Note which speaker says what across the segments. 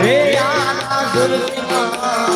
Speaker 1: Hey, I'm not good enough.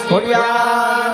Speaker 1: Khodiya